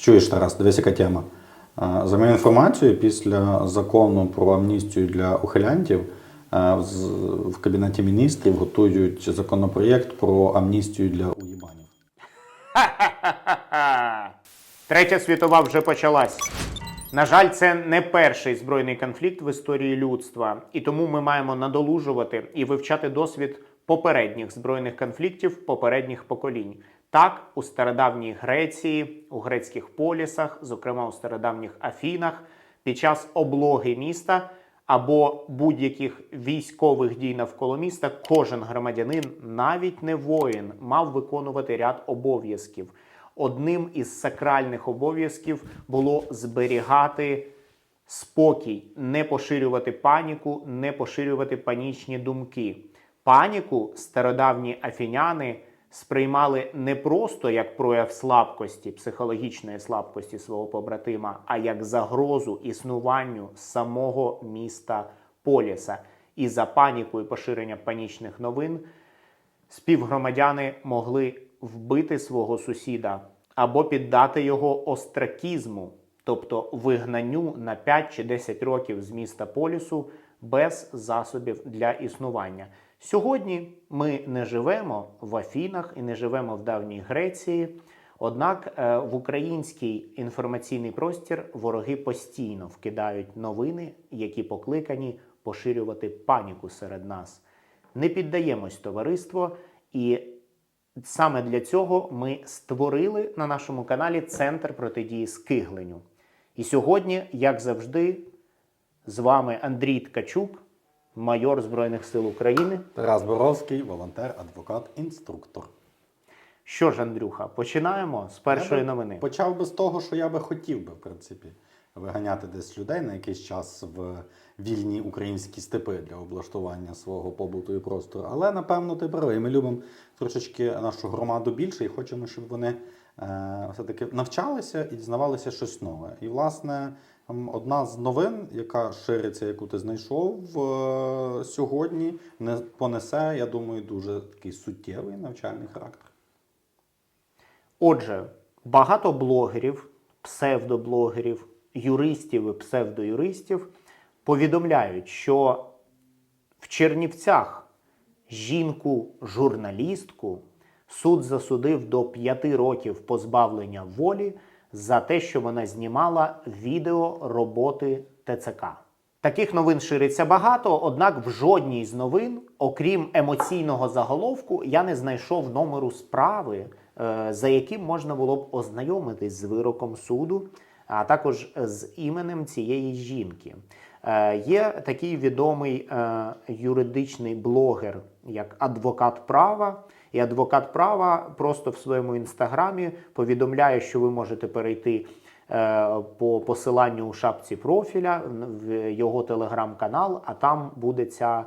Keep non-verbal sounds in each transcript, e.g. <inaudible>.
Чуєш, Тарас, дивись, яка тема. Е, За моєю інформацією, після закону про амністію для ухилянтів е, в Кабінеті міністрів готують законопроєкт про амністію для уїбанів. <laughs> Третя світова вже почалась. На жаль, це не перший збройний конфлікт в історії людства, і тому ми маємо надолужувати і вивчати досвід попередніх збройних конфліктів попередніх поколінь. Так, у стародавній Греції, у грецьких полісах, зокрема у стародавніх Афінах, під час облоги міста або будь-яких військових дій навколо міста, кожен громадянин, навіть не воїн, мав виконувати ряд обов'язків. Одним із сакральних обов'язків було зберігати спокій, не поширювати паніку, не поширювати панічні думки. Паніку стародавні афіняни сприймали не просто як прояв слабкості, психологічної слабкості свого побратима, а як загрозу існуванню самого міста Поліса. І за паніку і поширення панічних новин співгромадяни могли вбити свого сусіда або піддати його остракізму, тобто вигнанню на 5 чи 10 років з міста Полісу без засобів для існування. Сьогодні ми не живемо в Афінах і не живемо в давній Греції. Однак е, в український інформаційний простір вороги постійно вкидають новини, які покликані поширювати паніку серед нас. Не піддаємось товариство, і саме для цього ми створили на нашому каналі Центр протидії скигленню. І сьогодні, як завжди, з вами Андрій Ткачук, майор Збройних сил України. Тарас Боровський, волонтер, адвокат, інструктор. Що ж, Андрюха, починаємо з першої Я новини. Почав би з того, що я би хотів би, в принципі, виганяти десь людей на якийсь час в вільні українські степи для облаштування свого побуту і простору. Але напевно ти правий. Ми любимо трошечки нашу громаду більше і хочемо, щоб вони все-таки навчалися і дізнавалися щось нове. І, власне, одна з новин, яка шириться, яку ти знайшов е, сьогодні, не понесе, я думаю, дуже такий суттєвий навчальний характер. Отже, багато блогерів, псевдоблогерів, юристів і псевдоюристів повідомляють, що в Чернівцях жінку-журналістку суд засудив до 5 років позбавлення волі за те, що вона знімала відео роботи ТЦК. Таких новин шириться багато, однак в жодній з новин, окрім емоційного заголовку, я не знайшов номеру справи, е, за яким можна було б ознайомитись з вироком суду, а також з іменем цієї жінки. Е, Є такий відомий е, юридичний блогер, як адвокат права. І адвокат права просто в своєму інстаграмі повідомляє, що ви можете перейти е, по посиланню у шапці профіля в його телеграм-канал, а там буде ця,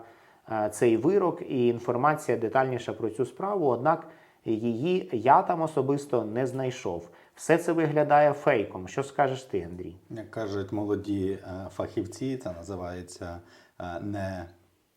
е, цей вирок і інформація детальніша про цю справу. Однак її я там особисто не знайшов. Все це виглядає фейком. Що скажеш ти, Андрій? Як кажуть молоді е, фахівці, це називається не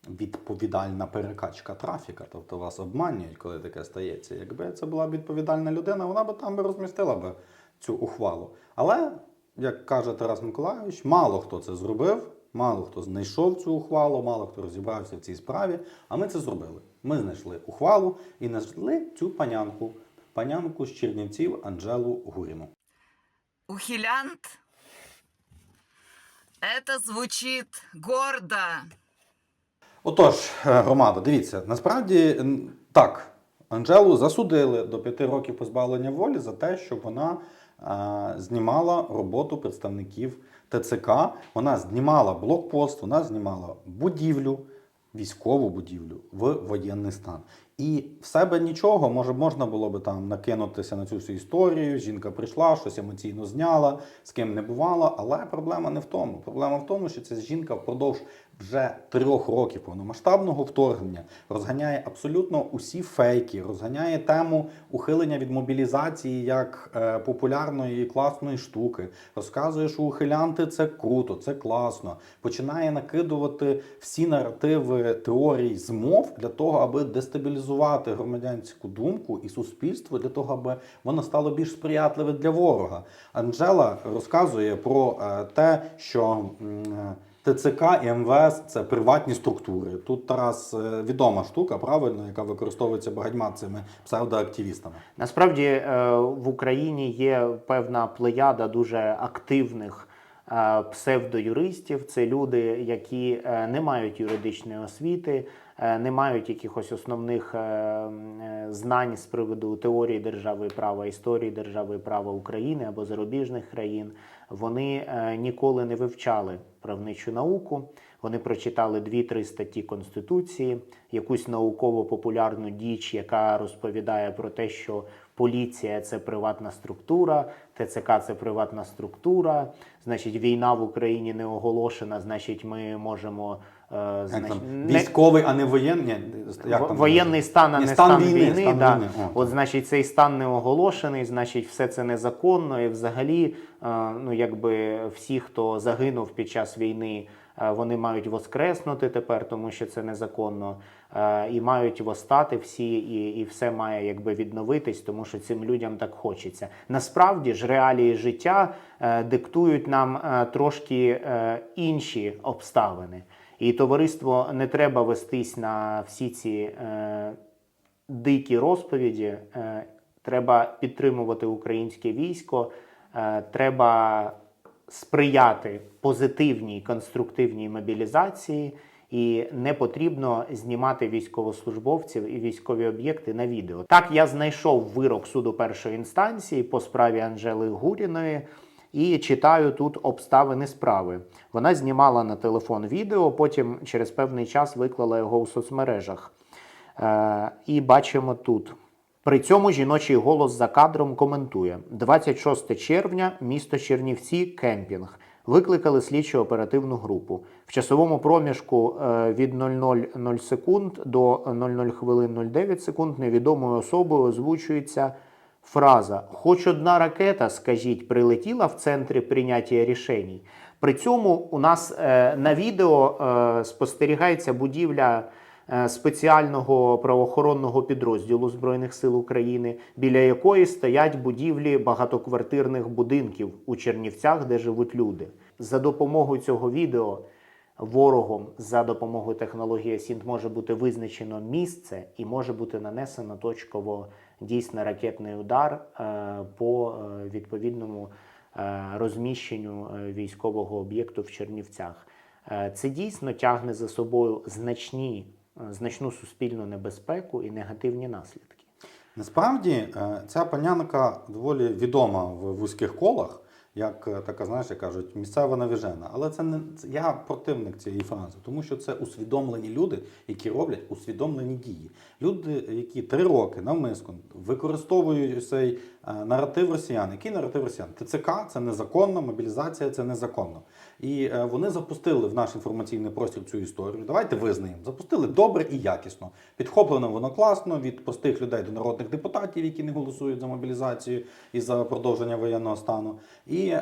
відповідальна перекачка трафіка. Тобто вас обманюють, коли таке стається. Якби це була відповідальна людина, вона б там би розмістила б цю ухвалу. Але, як каже Тарас Миколайович, мало хто це зробив, мало хто знайшов цю ухвалу, мало хто розібрався в цій справі. А ми це зробили. Ми знайшли ухвалу і знайшли цю панянку, панянку з Чернівців Анжелу Гуріну. Ухилянт? Это звучит гордо. Отож, е, громада, дивіться, насправді так, Анжелу засудили до п'яти років позбавлення волі за те, що вона е, знімала роботу представників ТЦК. Вона знімала блокпост, вона знімала будівлю, військову будівлю в воєнний стан. І в себе нічого, може, можна було би там накинутися на цю всю історію. Жінка прийшла, щось емоційно зняла, з ким не бувала. Але проблема не в тому. Проблема в тому, що ця жінка впродовж вже трьох років повномасштабного вторгнення розганяє абсолютно усі фейки, розганяє тему ухилення від мобілізації як е, популярної і класної штуки. Розказує, що ухилянти це круто, це класно. Починає накидувати всі наративи теорій змов для того, аби дестабілізувати громадянську думку і суспільство для того, аби воно стало більш сприятливе для ворога. Анжела розказує про е, те, що е, ТЦК і МВС це приватні структури. Тут Тарас е, відома штука, правильно, яка використовується багатьма цими псевдоактивістами. Насправді е, в Україні є певна плеяда дуже активних е, псевдоюристів. Це люди, які не мають юридичної освіти, не мають якихось основних знань з приводу теорії держави права, історії держави права України або зарубіжних країн. Вони е, ніколи не вивчали правничу науку. Вони прочитали дві-три статті Конституції, якусь науково-популярну діч, яка розповідає про те, що поліція це приватна структура, ТЦК це приватна структура. Значить, війна в Україні не оголошена, значить, ми можемо. Е, Як значить, там, не- військовий, а не воєнний. Як там воєнний стан, а Ні, не стан стан, війни, війни. стан да. війни, о. От, значить, цей стан не оголошений, значить, все це незаконно. І взагалі, е, ну якби всі, хто загинув під час війни, е, вони мають воскреснути тепер, тому що це незаконно, е, і мають восстати всі, і, і все має якби відновитись, тому що цим людям так хочеться. Насправді ж реалії життя е, диктують нам е, трошки е, інші обставини. І товариство не треба вестись на всі ці е, дикі розповіді. Е, треба підтримувати українське військо, е, треба сприяти позитивній конструктивній мобілізації. І не потрібно знімати військовослужбовців і військові об'єкти на відео. Так я знайшов вирок суду першої інстанції по справі Анжели Гуріної і читаю тут обставини справи. Вона знімала на телефон відео, потім через певний час виклала його у соцмережах. Е, і бачимо тут. При цьому жіночий голос за кадром коментує: 26 червня, місто Чернівці, кемпінг. Викликали слідчо оперативну групу. В часовому проміжку е, від 00.00 секунд до 00 хвилин 09 секунд невідомою особою озвучується фраза Хоч одна ракета, скажіть, прилетіла в центрі прийняття рішень. При цьому у нас е, на відео е, спостерігається будівля е, спеціального правоохоронного підрозділу Збройних сил України, біля якої стоять будівлі багатоквартирних будинків у Чернівцях, де живуть люди. За допомогою цього відео ворогом за допомогою технології СІНТ може бути визначено місце і може бути нанесено точково дійсно ракетний удар е, по е, відповідному е, розміщенню військового об'єкту в Чернівцях. Це дійсно тягне за собою значні, значну суспільну небезпеку і негативні наслідки. Насправді ця панянка доволі відома в вузьких колах, як е, така, знаєш, кажуть, місцева навіжена. Але це не це- я противник цієї фрази, тому що це усвідомлені люди, які роблять усвідомлені дії. Люди, які три роки навмисно використовують цей е, наратив росіян. Який наратив росіян? ТЦК це незаконно, мобілізація це незаконно. І е, вони запустили в наш інформаційний простір цю історію. Давайте визнаємо. Запустили добре і якісно. Підхоплено воно класно від простих людей до народних депутатів, які не голосують за мобілізацію і за продовження воєнного стану. І е,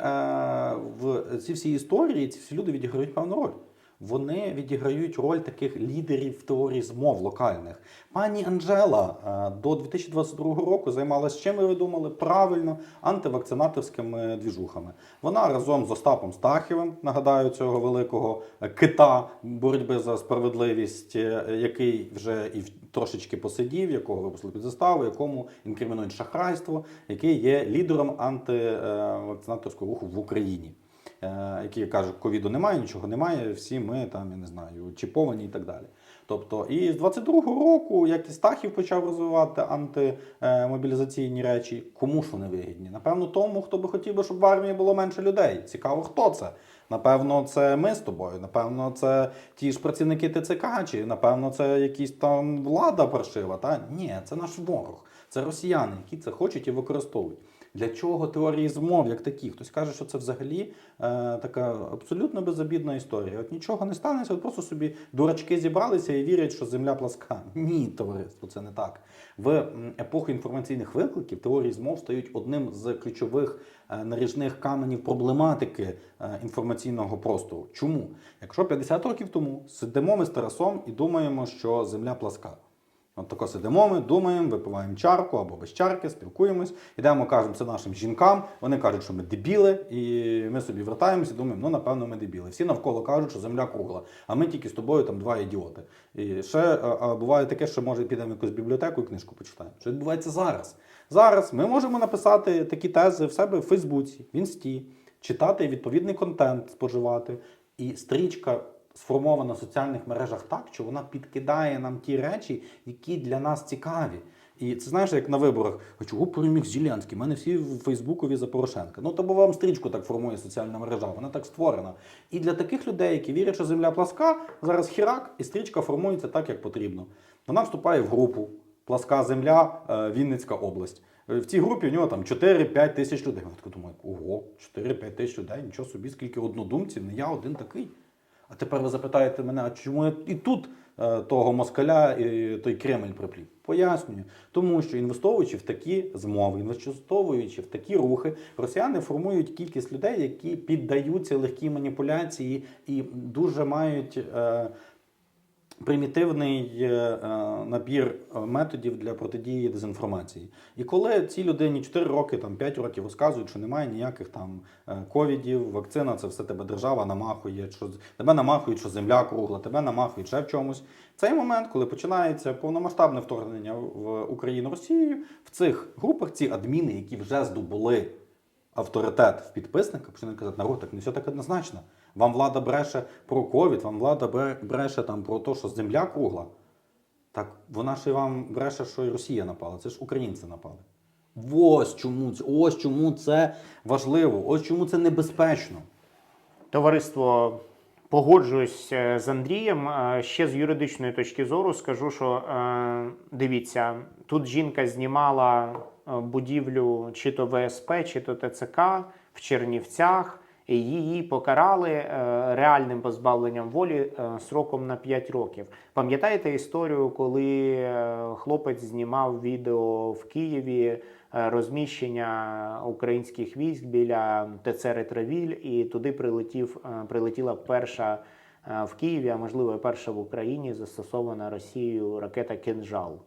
в ці всі історії ці всі люди відіграють певну роль. Вони відіграють роль таких лідерів в теорії змов локальних. Пані Анжела е, до 2022 року займалася чим ви думали? Правильно, антивакцинаторськими двіжухами. Вона разом з Остапом Стахівим, нагадаю, цього великого кита боротьби за справедливість, е, який вже і трошечки посидів, якого випустили під заставу, якому інкримінують шахрайство, який є лідером антивакцинаторського руху в Україні. Е, які кажуть, ковіду немає, нічого немає, всі ми там, я не знаю, чіповані і так далі. Тобто, і з 22-го року, як і Стахів почав розвивати антимобілізаційні речі, кому ж вони вигідні? Напевно, тому, хто би хотів щоб в армії було менше людей. Цікаво, хто це. Напевно, це ми з тобою. Напевно, це ті ж працівники ТЦК, чи напевно, це якісь там влада паршива. Та ні, це наш ворог, це росіяни, які це хочуть і використовують. Для чого теорії змов як такі? Хтось каже, що це взагалі е, така абсолютно безобідна історія. От нічого не станеться, от просто собі дурачки зібралися і вірять, що земля пласка. <laughs> Ні, товариство, це не так. В епоху інформаційних викликів теорії змов стають одним з ключових е, наріжних каменів проблематики е, інформаційного простору. Чому? Якщо 50 років тому сидимо ми з Тарасом і думаємо, що земля пласка. От тако сидимо ми, думаємо, випиваємо чарку або без чарки, спілкуємось, йдемо, кажемо це нашим жінкам. Вони кажуть, що ми дебіли, і ми собі вертаємося і думаємо, ну напевно, ми дебіли. Всі навколо кажуть, що земля кругла, а ми тільки з тобою там два ідіоти. І ще а, а, буває таке, що може підемо якусь бібліотеку і книжку почитаємо. Що відбувається зараз? Зараз ми можемо написати такі тези в себе в Фейсбуці, в Інсті, читати відповідний контент, споживати. І стрічка сформована в соціальних мережах так, що вона підкидає нам ті речі, які для нас цікаві. І це знаєш, як на виборах, а чого переміг Зеленський? У мене всі в Фейсбукові за Порошенка. Ну то бо вам стрічку так формує соціальна мережа, вона так створена. І для таких людей, які вірять, що земля пласка, зараз хірак, і стрічка формується так, як потрібно. Вона вступає в групу Пласка земля, е, Вінницька область. Е, В цій групі у нього там 4-5 тисяч людей. Я так думаю, ого, 4-5 тисяч людей, нічого собі, скільки однодумців, не я один такий. А тепер ви запитаєте мене, а чому і тут е, того москаля і той Кремль приплів? Пояснюю. Тому що інвестовуючи в такі змови, інвестовуючи в такі рухи, росіяни формують кількість людей, які піддаються легкій маніпуляції і дуже мають. Е, примітивний е, е, набір методів для протидії дезінформації. І коли цій людині 4 роки, там 5 років розказують, що немає ніяких там е, ковідів, вакцина, це все тебе держава намахує, що тебе намахують, що земля кругла, тебе намахують ще в чомусь. Цей момент, коли починається повномасштабне вторгнення в Україну Росією, в цих групах ці адміни, які вже здобули авторитет в підписниках, починають казати, народ, так не все так однозначно. Вам влада бреше про ковід, вам влада бреше там про те, що земля кругла. Так вона ж і вам бреше, що і Росія напала. Це ж українці напали. Ось чому, ось чому це важливо, ось чому це небезпечно. Товариство, погоджуюсь е, з Андрієм. Е, Ще з юридичної точки зору скажу, що е, дивіться, тут жінка знімала будівлю чи то ВСП, чи то ТЦК в Чернівцях. І її покарали е, реальним позбавленням волі е, сроком на 5 років. Пам'ятаєте історію, коли е, хлопець знімав відео в Києві е, розміщення українських військ біля ТЦ Ретровіль, і туди прилетів, е, прилетіла перша е, в Києві, а можливо, перша в Україні застосована Росією ракета Кинжал.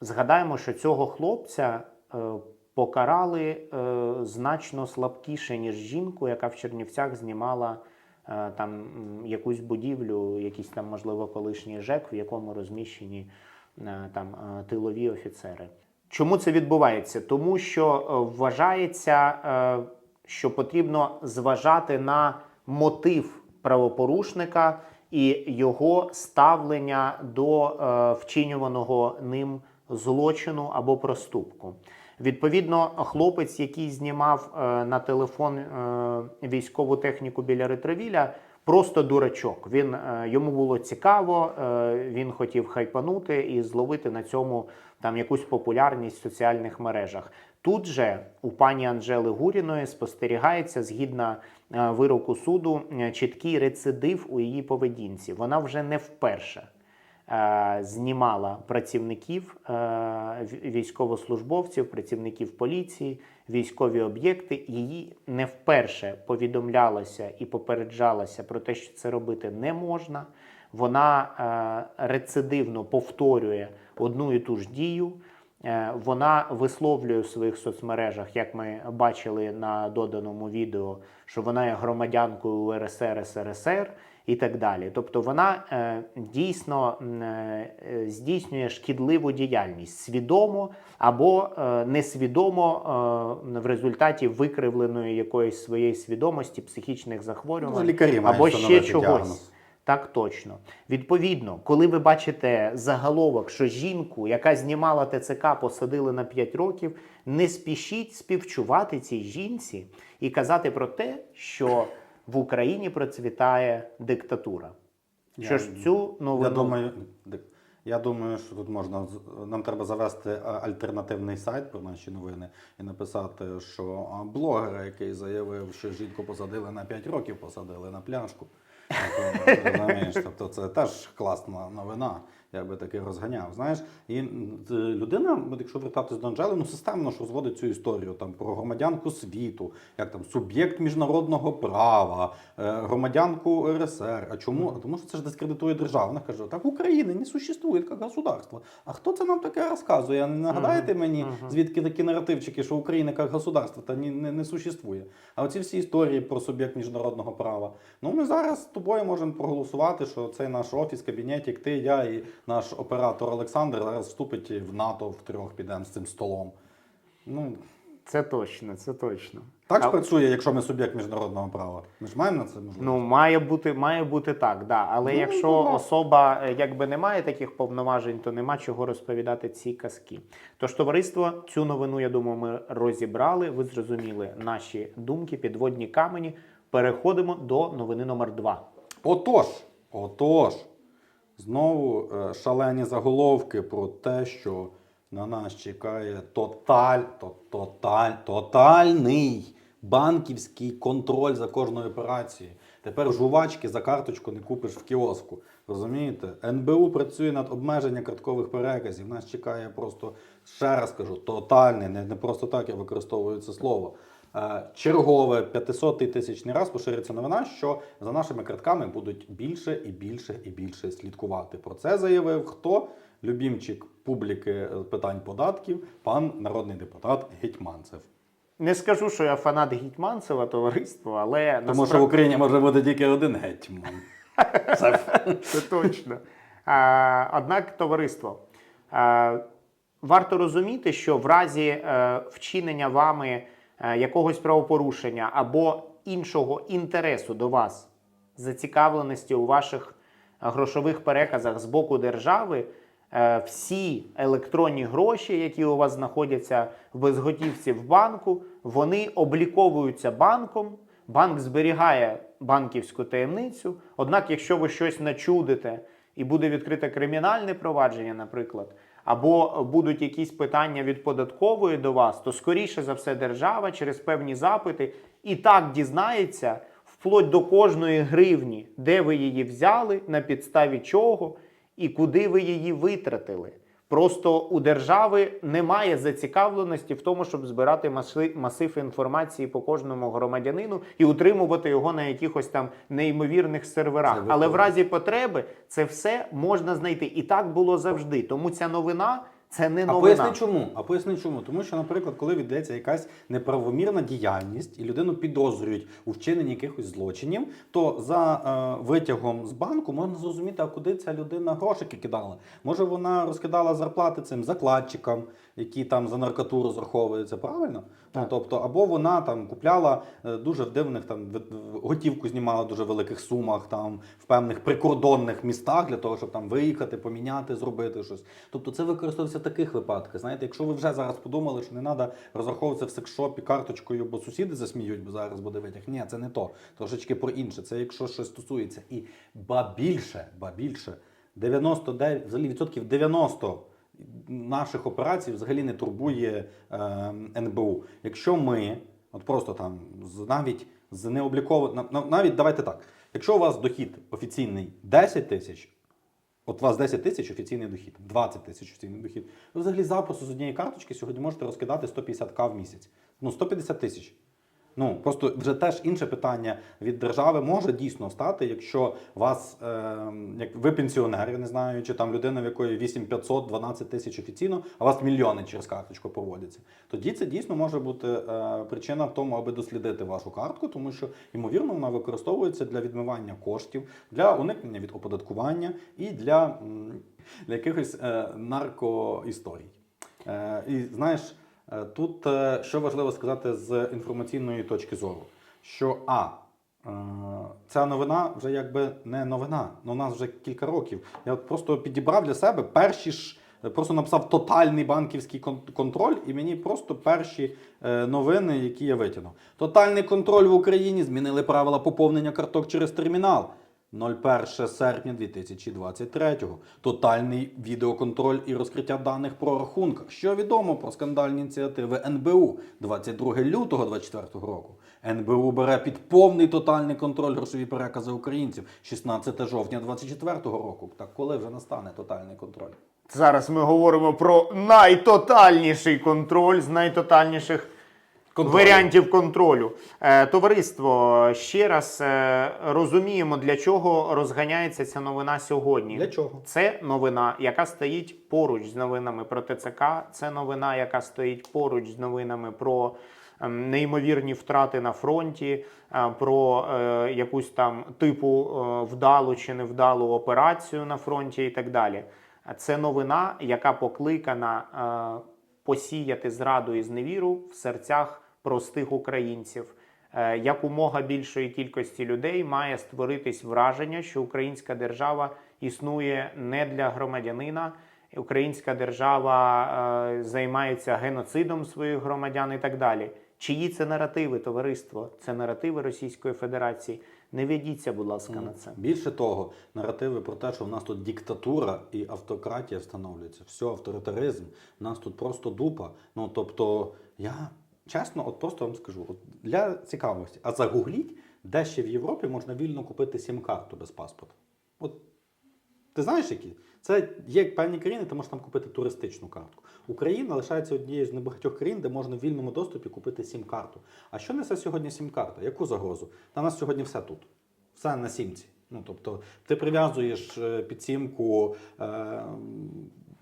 Згадаємо, що цього хлопця е, покарали е, значно слабкіше, ніж жінку, яка в Чернівцях знімала е, там якусь будівлю, якийсь там, можливо, колишній ЖЕК, в якому розміщені е, там е, тилові офіцери. Чому це відбувається? Тому що е, вважається, е, що потрібно зважати на мотив правопорушника і його ставлення до е, вчинюваного ним злочину або проступку. Відповідно, хлопець, який знімав е, на телефон е, військову техніку біля ретровіля, просто дурачок. Він е, йому було цікаво, е, він хотів хайпанути і зловити на цьому там якусь популярність в соціальних мережах. Тут же у пані Анжели Гуріної спостерігається згідно е, вироку суду е, чіткий рецидив у її поведінці. Вона вже не вперше знімала працівників е, військовослужбовців, працівників поліції, військові об'єкти. Її не вперше повідомлялося і попереджалося про те, що це робити не можна. Вона е, рецидивно повторює одну і ту ж дію. Е, Вона висловлює в своїх соцмережах, як ми бачили на доданому відео, що вона є громадянкою УРСР СРСР і так далі. Тобто вона е, дійсно е, здійснює шкідливу діяльність свідомо або несвідомо в результаті викривленої якоїсь своєї свідомості, психічних захворювань Ну, лікарі або ще чогось. діагноз. Так точно. Відповідно, коли ви бачите заголовок, що жінку, яка знімала ТЦК, посадили на 5 років, не спішіть співчувати цій жінці і казати про те, що в Україні процвітає диктатура. Що Я- ж цю новину Я думаю, я думаю, що тут можна нам треба завести альтернативний сайт про наші новини і написати, що блогера, який заявив, що жінку посадили на 5 років, посадили на пляшку. Розумієш, тобто це теж класна новина. Я би таки розганяв. Знаєш, і людина, якщо вертатись до Анжели, ну системно ж розводить цю історію там про громадянку світу, як там суб'єкт міжнародного права, е, громадянку РСР. А чому? А тому що це ж дискредитує державу. Вона каже, так України не существує як государство. А хто це нам таке розказує? Не нагадаєте мені, звідки такі наративчики, що Україна як государство та ні, не, не существує. А оці всі історії про суб'єкт міжнародного права. Ну ми зараз з тобою можемо проголосувати, що цей наш офіс, кабінетик, ти, я і наш оператор Олександр зараз вступить в НАТО втрьох підемо з цим столом. Ну Це точно, це точно. так ж А- працює, якщо ми суб'єкт міжнародного права. Ми ж маємо на це можливість. Ну, має бути, має бути так, да. Але Ну, якщо ну, особа е, якби не має таких повноважень, то нема чого розповідати ці казки. Тож, товариство, цю новину, я думаю, ми розібрали. Ви зрозуміли наші думки, підводні камені. Переходимо до новини номер два. Отож, отож, знову е, шалені заголовки про те, що на нас чекає тоталь, то, тоталь, тотальний банківський контроль за кожною операцією. Тепер жувачки за карточку не купиш в кіоску. Розумієте? НБУ працює над обмеженням карткових переказів. Нас чекає просто, ще раз кажу, тотальний, не, не просто так я використовую це слово. Е, Чергове 500 тисячний раз поширюється новина, що за нашими картками будуть більше і більше і більше слідкувати. Про це заявив хто? Любімчик публіки е, питань податків, пан народний депутат Гетьманцев. Не скажу, що я фанат Гітьманцева товариства, але Тому що в Україні може бути тільки один гетьман. <laughs> Це Це точно. А, однак, товариство, а, варто розуміти, що в разі е, вчинення вами якогось правопорушення або іншого інтересу до вас, зацікавленості у ваших е, грошових переказах з боку держави, е, всі електронні гроші, які у вас знаходяться в безготівці в банку, вони обліковуються банком. Банк зберігає банківську таємницю. Однак, якщо ви щось начудите і буде відкрите кримінальне провадження, наприклад, або будуть якісь питання від податкової до вас, то скоріше за все держава через певні запити і так дізнається вплоть до кожної гривні, де ви її взяли, на підставі чого і куди ви її витратили. Просто у держави немає зацікавленості в тому, щоб збирати маси- масив інформації по кожному громадянину і утримувати його на якихось там неймовірних серверах. Але в разі потреби це все можна знайти. І так було завжди. Тому ця новина це не А поясни чому? А поясни чому? Тому що, наприклад, коли віддається якась неправомірна діяльність і людину підозрюють у вчиненні якихось злочинів, то за е, витягом з банку можна зрозуміти, а куди ця людина грошики кидала. Може, вона розкидала зарплати цим закладчикам, які там за наркоту розраховуються, правильно? Ну, тобто, або вона там купляла е, дуже в дивних там готівку знімала в дуже великих сумах, там в певних прикордонних містах для того, щоб там виїхати, поміняти, зробити щось. Тобто це використовується в таких випадках. Знаєте, якщо ви вже зараз подумали, що не треба розраховуватися в секшопі карточкою, бо сусіди засміють, бо зараз буде витяг. Ні, це не то. Трошечки про інше. Це якщо щось стосується. І ба більше, ба більше, 99, взагалі відсотків 90 наших операцій взагалі не турбує е, НБУ. Якщо ми, от просто там навіть з необлікованим, навіть давайте так. Якщо у вас дохід офіційний 10 тисяч, от у вас 10 тисяч офіційний дохід, 20 тисяч офіційний дохід, ви взагалі запису з однієї карточки сьогодні можете розкидати 150к в місяць. Ну, 150 тисяч. Ну просто вже теж інше питання від держави може дійсно стати, якщо вас, е, як ви пенсіонер, я не знаю, чи там людина, в якої 8500, 12 тисяч офіційно, а вас мільйони через карточку проводяться. Тоді це дійсно може бути е, причина в тому, аби дослідити вашу картку, тому що ймовірно вона використовується для відмивання коштів, для уникнення від оподаткування і для, для якихось е, наркоісторій. Е, і знаєш. Е, Тут е, що важливо сказати з інформаційної точки зору, що а е, ця новина вже якби не новина. Ну, у нас вже кілька років. Я от просто підібрав для себе перші ж. Просто написав тотальний банківський контроль, і мені просто перші новини, які я витягнув. Тотальний контроль в Україні змінили правила поповнення карток через термінал. 01 серпня 2023. Тотальний відеоконтроль і розкриття даних про рахунках. Що відомо про скандальні ініціативи НБУ 22 лютого 2024 року. НБУ бере під повний тотальний контроль грошові перекази українців 16 жовтня 2024 року. Так коли вже настане тотальний контроль? Зараз ми говоримо про найтотальніший контроль з найтотальніших Контролю. варіантів контролю. Е, товариство, ще раз е, розуміємо, для чого розганяється ця новина сьогодні. Для чого? Це новина, яка стоїть поруч з новинами про ТЦК. Це новина, яка стоїть поруч з новинами про ем, неймовірні втрати на фронті, е, про е, якусь там типу е, вдалу чи невдалу операцію на фронті і так далі. Це новина, яка покликана е, посіяти зраду і зневіру в серцях простих українців. Е, Якомога більшої кількості людей має створитись враження, що українська держава існує не для громадянина. Українська держава е, займається геноцидом своїх громадян і так далі. Чиї це наративи, товариство? Це наративи Російської Федерації. Не ведіться, будь ласка, на це. Більше того, наративи про те, що в нас тут диктатура і автократія встановлюється. Все, авторитаризм, в нас тут просто дупа. Ну тобто, я чесно, от просто вам скажу, от для цікавості, а загугліть, де ще в Європі можна вільно купити сім-карту без паспорта. От ти знаєш які? Це є певні країни, ти можеш там купити туристичну картку. Україна лишається однією з небагатьох країн, де можна в вільному доступі купити сім-карту. А що несе сьогодні сім-карта? Яку загрозу? В нас сьогодні все тут. Все на сімці. Ну, тобто, ти прив'язуєш е, під сімку е,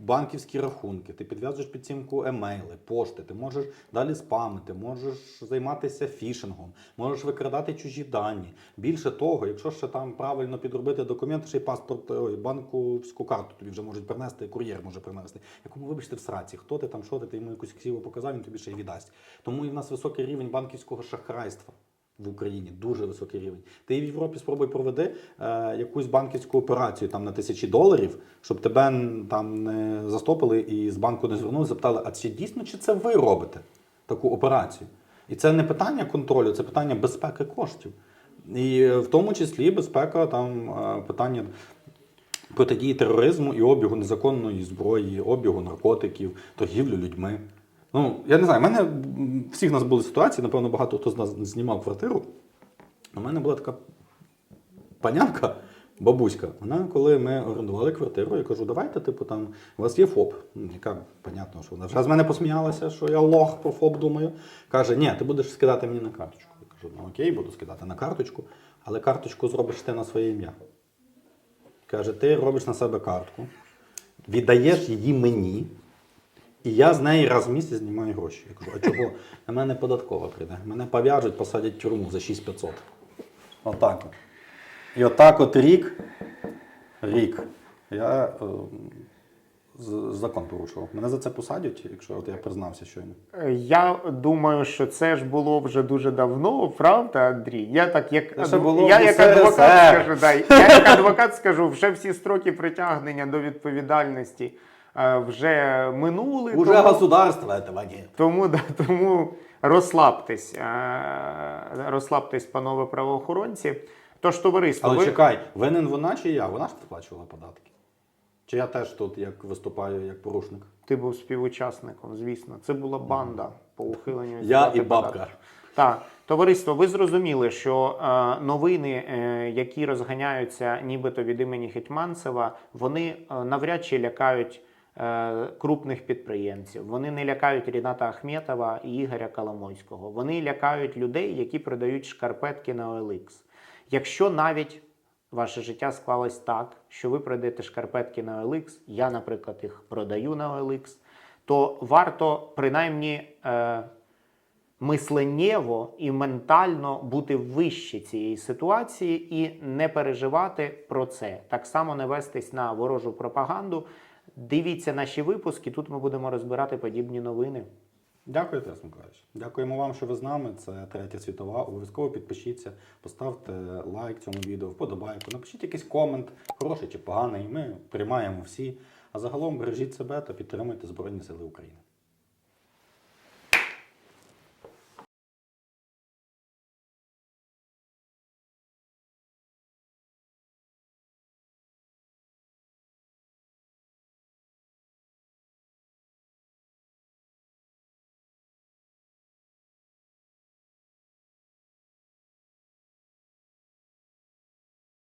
банківські рахунки, ти підв'язуєш під сімку емейли, пошти, ти можеш далі спамити, можеш займатися фішингом, можеш викрадати чужі дані. Більше того, якщо ще там правильно підробити документи, ще й паспорт, ой, банківську карту тобі вже можуть принести, кур'єр може принести. Якому вибачте в сраці, хто ти там, що ти, ти йому якусь ксіву показав, він тобі ще й віддасть. Тому і в нас високий рівень банківського шахрайства. В Україні дуже високий рівень. Ти в Європі спробуй проведи е, якусь банківську операцію там на тисячі доларів, щоб тебе там не застопили і з банку не звернули, запитали, а чи дійсно чи це ви робите таку операцію? І це не питання контролю, це питання безпеки коштів. І е, в тому числі безпека там е, питання протидії тероризму і обігу незаконної зброї, обігу наркотиків, торгівлю людьми. Ну, я не знаю, в мене всіх нас були ситуації, напевно, багато хто з нас знімав квартиру. У мене була така панянка, бабуська. Вона, коли ми орендували квартиру, я кажу, давайте, типу, там, у вас є ФОП. Яка, понятно, що вона вже з мене посміялася, що я лох про ФОП думаю. Каже, ні, ти будеш скидати мені на карточку. Я кажу, ну окей, буду скидати на карточку, але карточку зробиш ти на своє ім'я. Каже, ти робиш на себе картку, віддаєш її мені, і я з неї раз в місяць знімаю гроші. Я кажу, а чого? На мене податкова прийде. Мене пов'яжуть, посадять в тюрму за 6500. Отак. от. І отак от рік, рік, я е, з- закон порушував. Мене за це посадять, якщо от я признався щойно. Е, Я думаю, що це ж було вже дуже давно, правда, Андрій? Я так як, Це ще адв- було я в як СРСР. адвокат скажу, да, я як адвокат скажу, вже всі строки притягнення до відповідальності вже минули. Уже тому- государство этого нет. Тому, да, тому розслабтесь, е, розслабтесь, панове правоохоронці. Тож, товариство, Але ви... чекай, винен вона чи я? Вона ж сплачувала податки. Чи я теж тут як виступаю як порушник? ти був співучасником, звісно. Це була банда по ухиленню. Я і бабка. Так, товариство, ви зрозуміли, що е, новини, е, які розганяються нібито від імені Гетьманцева, вони е, навряд чи лякають е, крупних підприємців. Вони не лякають Ріната Ахметова і Ігоря Коломойського. Вони лякають людей, які продають шкарпетки на OLX. Якщо навіть ваше життя склалось так, що ви продаєте шкарпетки на OLX, я, наприклад, їх продаю на OLX, то варто принаймні. Е, мисленнєво і ментально бути вище цієї ситуації і не переживати про це. Так само не вестись на ворожу пропаганду. Дивіться наші випуски. Тут ми будемо розбирати подібні новини. Дякую, Тарас Миколаївич. Дякуємо вам, що ви з нами. Це третя світова. Обов'язково підпишіться, поставте лайк цьому відео, вподобайку, напишіть якийсь комент, хороший чи поганий. Ми приймаємо всі. А загалом бережіть себе та підтримуйте Збройні Сили України.